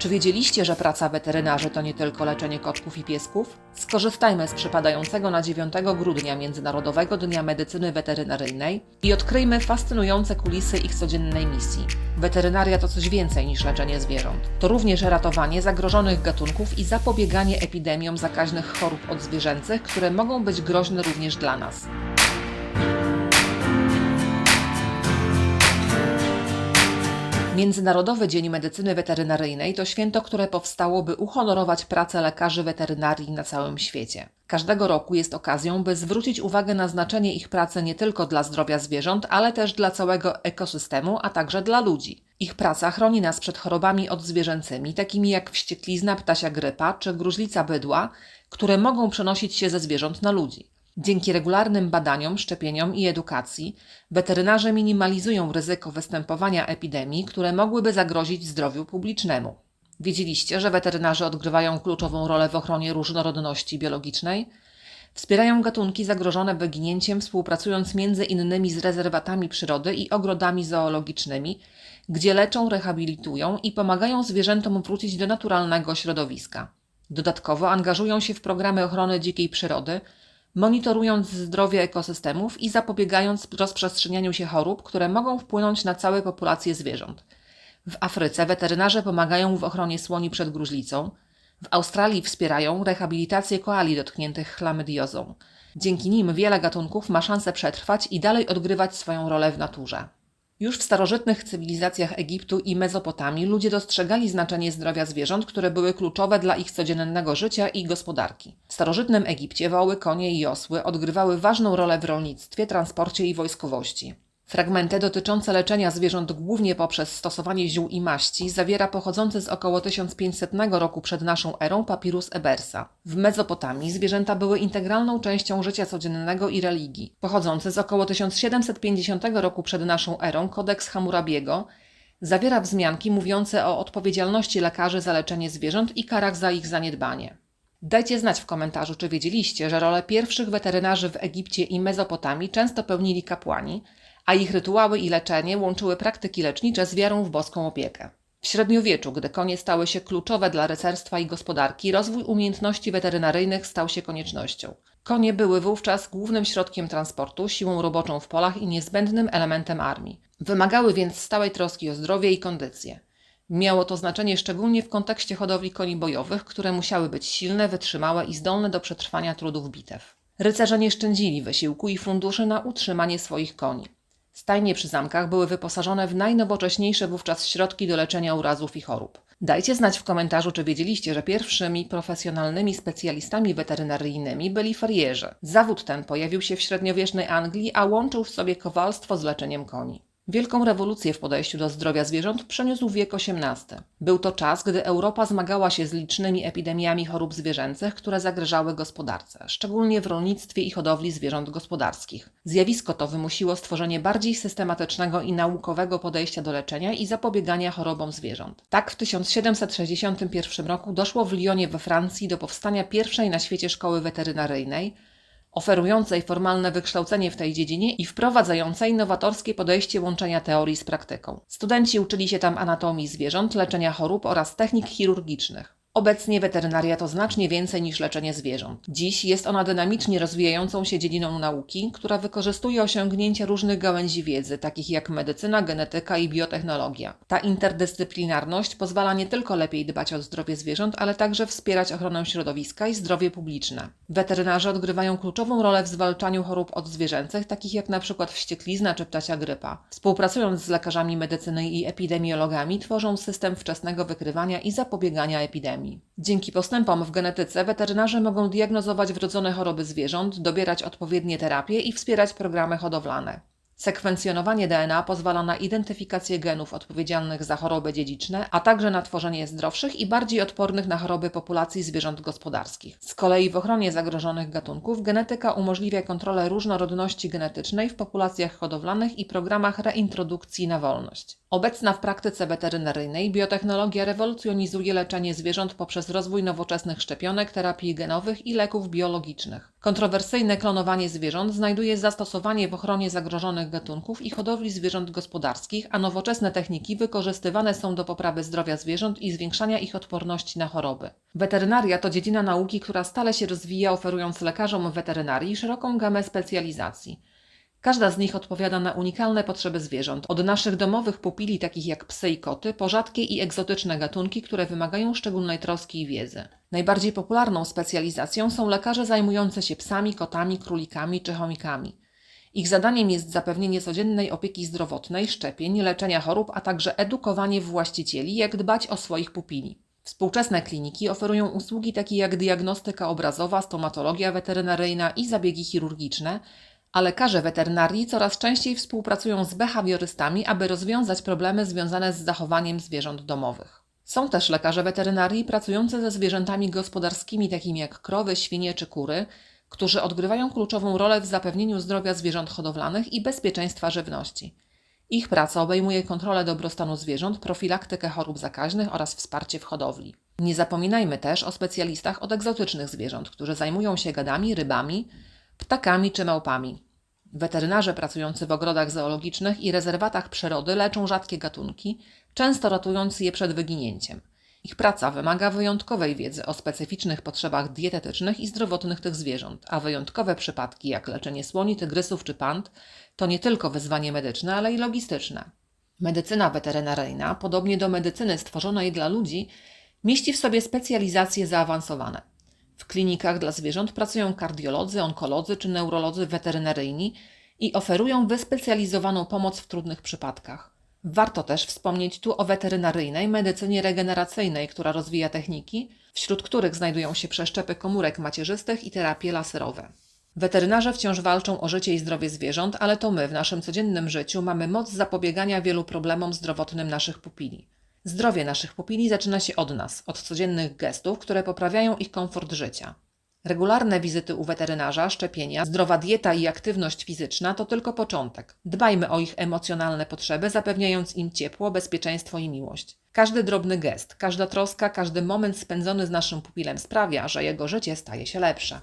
Czy wiedzieliście, że praca weterynarzy to nie tylko leczenie kotków i piesków? Skorzystajmy z przypadającego na 9 grudnia Międzynarodowego Dnia Medycyny Weterynaryjnej i odkryjmy fascynujące kulisy ich codziennej misji. Weterynaria to coś więcej niż leczenie zwierząt. To również ratowanie zagrożonych gatunków i zapobieganie epidemiom zakaźnych chorób odzwierzęcych, które mogą być groźne również dla nas. Międzynarodowy Dzień Medycyny Weterynaryjnej to święto, które powstało, by uhonorować pracę lekarzy weterynarii na całym świecie. Każdego roku jest okazją, by zwrócić uwagę na znaczenie ich pracy nie tylko dla zdrowia zwierząt, ale też dla całego ekosystemu, a także dla ludzi. Ich praca chroni nas przed chorobami odzwierzęcymi, takimi jak wścieklizna, ptasia grypa czy gruźlica bydła, które mogą przenosić się ze zwierząt na ludzi. Dzięki regularnym badaniom, szczepieniom i edukacji weterynarze minimalizują ryzyko występowania epidemii, które mogłyby zagrozić zdrowiu publicznemu. Wiedzieliście, że weterynarze odgrywają kluczową rolę w ochronie różnorodności biologicznej? Wspierają gatunki zagrożone wyginięciem, współpracując między innymi z rezerwatami przyrody i ogrodami zoologicznymi, gdzie leczą, rehabilitują i pomagają zwierzętom wrócić do naturalnego środowiska. Dodatkowo angażują się w programy ochrony dzikiej przyrody, monitorując zdrowie ekosystemów i zapobiegając rozprzestrzenianiu się chorób, które mogą wpłynąć na całe populacje zwierząt. W Afryce weterynarze pomagają w ochronie słoni przed gruźlicą, w Australii wspierają rehabilitację koali dotkniętych chlamydiozą. Dzięki nim wiele gatunków ma szansę przetrwać i dalej odgrywać swoją rolę w naturze. Już w starożytnych cywilizacjach Egiptu i Mezopotamii ludzie dostrzegali znaczenie zdrowia zwierząt, które były kluczowe dla ich codziennego życia i gospodarki. W starożytnym Egipcie woły, konie i osły odgrywały ważną rolę w rolnictwie, transporcie i wojskowości. Fragmenty dotyczące leczenia zwierząt głównie poprzez stosowanie ziół i maści zawiera pochodzący z około 1500 roku przed naszą erą papirus Ebersa. W Mezopotamii zwierzęta były integralną częścią życia codziennego i religii. Pochodzący z około 1750 roku przed naszą erą kodeks Hammurabiego zawiera wzmianki mówiące o odpowiedzialności lekarzy za leczenie zwierząt i karach za ich zaniedbanie. Dajcie znać w komentarzu, czy wiedzieliście, że rolę pierwszych weterynarzy w Egipcie i Mezopotamii często pełnili kapłani, a ich rytuały i leczenie łączyły praktyki lecznicze z wiarą w boską opiekę. W średniowieczu, gdy konie stały się kluczowe dla rycerstwa i gospodarki, rozwój umiejętności weterynaryjnych stał się koniecznością. Konie były wówczas głównym środkiem transportu, siłą roboczą w polach i niezbędnym elementem armii. Wymagały więc stałej troski o zdrowie i kondycję. Miało to znaczenie szczególnie w kontekście hodowli koni bojowych, które musiały być silne, wytrzymałe i zdolne do przetrwania trudów bitew. Rycerze nie szczędzili wysiłku i funduszy na utrzymanie swoich koni. Stajnie przy zamkach były wyposażone w najnowocześniejsze wówczas środki do leczenia urazów i chorób. Dajcie znać w komentarzu, czy wiedzieliście, że pierwszymi profesjonalnymi specjalistami weterynaryjnymi byli ferierzy. Zawód ten pojawił się w średniowiecznej Anglii, a łączył w sobie kowalstwo z leczeniem koni. Wielką rewolucję w podejściu do zdrowia zwierząt przeniósł wiek XVIII. Był to czas, gdy Europa zmagała się z licznymi epidemiami chorób zwierzęcych, które zagrażały gospodarce, szczególnie w rolnictwie i hodowli zwierząt gospodarskich. Zjawisko to wymusiło stworzenie bardziej systematycznego i naukowego podejścia do leczenia i zapobiegania chorobom zwierząt. Tak w 1761 roku doszło w Lyonie we Francji do powstania pierwszej na świecie szkoły weterynaryjnej, oferującej formalne wykształcenie w tej dziedzinie i wprowadzającej nowatorskie podejście łączenia teorii z praktyką. Studenci uczyli się tam anatomii zwierząt, leczenia chorób oraz technik chirurgicznych. Obecnie weterynaria to znacznie więcej niż leczenie zwierząt. Dziś jest ona dynamicznie rozwijającą się dziedziną nauki, która wykorzystuje osiągnięcia różnych gałęzi wiedzy, takich jak medycyna, genetyka i biotechnologia. Ta interdyscyplinarność pozwala nie tylko lepiej dbać o zdrowie zwierząt, ale także wspierać ochronę środowiska i zdrowie publiczne. Weterynarze odgrywają kluczową rolę w zwalczaniu chorób odzwierzęcych, takich jak np. wścieklizna czy ptasia grypa. Współpracując z lekarzami medycyny i epidemiologami, tworzą system wczesnego wykrywania i zapobiegania epidemii. Dzięki postępom w genetyce weterynarze mogą diagnozować wrodzone choroby zwierząt, dobierać odpowiednie terapie i wspierać programy hodowlane. Sekwencjonowanie DNA pozwala na identyfikację genów odpowiedzialnych za choroby dziedziczne, a także na tworzenie zdrowszych i bardziej odpornych na choroby populacji zwierząt gospodarskich. Z kolei w ochronie zagrożonych gatunków genetyka umożliwia kontrolę różnorodności genetycznej w populacjach hodowlanych i programach reintrodukcji na wolność. Obecna w praktyce weterynaryjnej biotechnologia rewolucjonizuje leczenie zwierząt poprzez rozwój nowoczesnych szczepionek, terapii genowych i leków biologicznych. Kontrowersyjne klonowanie zwierząt znajduje zastosowanie w ochronie zagrożonych gatunków i hodowli zwierząt gospodarskich, a nowoczesne techniki wykorzystywane są do poprawy zdrowia zwierząt i zwiększania ich odporności na choroby. Weterynaria to dziedzina nauki, która stale się rozwija, oferując lekarzom weterynarii szeroką gamę specjalizacji. Każda z nich odpowiada na unikalne potrzeby zwierząt, od naszych domowych pupili takich jak psy i koty, po rzadkie i egzotyczne gatunki, które wymagają szczególnej troski i wiedzy. Najbardziej popularną specjalizacją są lekarze zajmujący się psami, kotami, królikami czy chomikami. Ich zadaniem jest zapewnienie codziennej opieki zdrowotnej, szczepień, leczenia chorób, a także edukowanie właścicieli, jak dbać o swoich pupili. Współczesne kliniki oferują usługi takie jak diagnostyka obrazowa, stomatologia weterynaryjna i zabiegi chirurgiczne, a lekarze weterynarii coraz częściej współpracują z behawiorystami, aby rozwiązać problemy związane z zachowaniem zwierząt domowych. Są też lekarze weterynarii pracujący ze zwierzętami gospodarskimi, takimi jak krowy, świnie czy kury, którzy odgrywają kluczową rolę w zapewnieniu zdrowia zwierząt hodowlanych i bezpieczeństwa żywności. Ich praca obejmuje kontrolę dobrostanu zwierząt, profilaktykę chorób zakaźnych oraz wsparcie w hodowli. Nie zapominajmy też o specjalistach od egzotycznych zwierząt, którzy zajmują się gadami, rybami, ptakami czy małpami. Weterynarze pracujący w ogrodach zoologicznych i rezerwatach przyrody leczą rzadkie gatunki, często ratując je przed wyginięciem. Ich praca wymaga wyjątkowej wiedzy o specyficznych potrzebach dietetycznych i zdrowotnych tych zwierząt, a wyjątkowe przypadki, jak leczenie słoni, tygrysów czy pand, to nie tylko wyzwanie medyczne, ale i logistyczne. Medycyna weterynaryjna, podobnie do medycyny stworzonej dla ludzi, mieści w sobie specjalizacje zaawansowane. W klinikach dla zwierząt pracują kardiolodzy, onkolodzy czy neurolodzy weterynaryjni i oferują wyspecjalizowaną pomoc w trudnych przypadkach. Warto też wspomnieć tu o weterynaryjnej medycynie regeneracyjnej, która rozwija techniki, wśród których znajdują się przeszczepy komórek macierzystych i terapie laserowe. Weterynarze wciąż walczą o życie i zdrowie zwierząt, ale to my w naszym codziennym życiu mamy moc zapobiegania wielu problemom zdrowotnym naszych pupili. Zdrowie naszych pupili zaczyna się od nas, od codziennych gestów, które poprawiają ich komfort życia. Regularne wizyty u weterynarza, szczepienia, zdrowa dieta i aktywność fizyczna to tylko początek. Dbajmy o ich emocjonalne potrzeby, zapewniając im ciepło, bezpieczeństwo i miłość. Każdy drobny gest, każda troska, każdy moment spędzony z naszym pupilem sprawia, że jego życie staje się lepsze.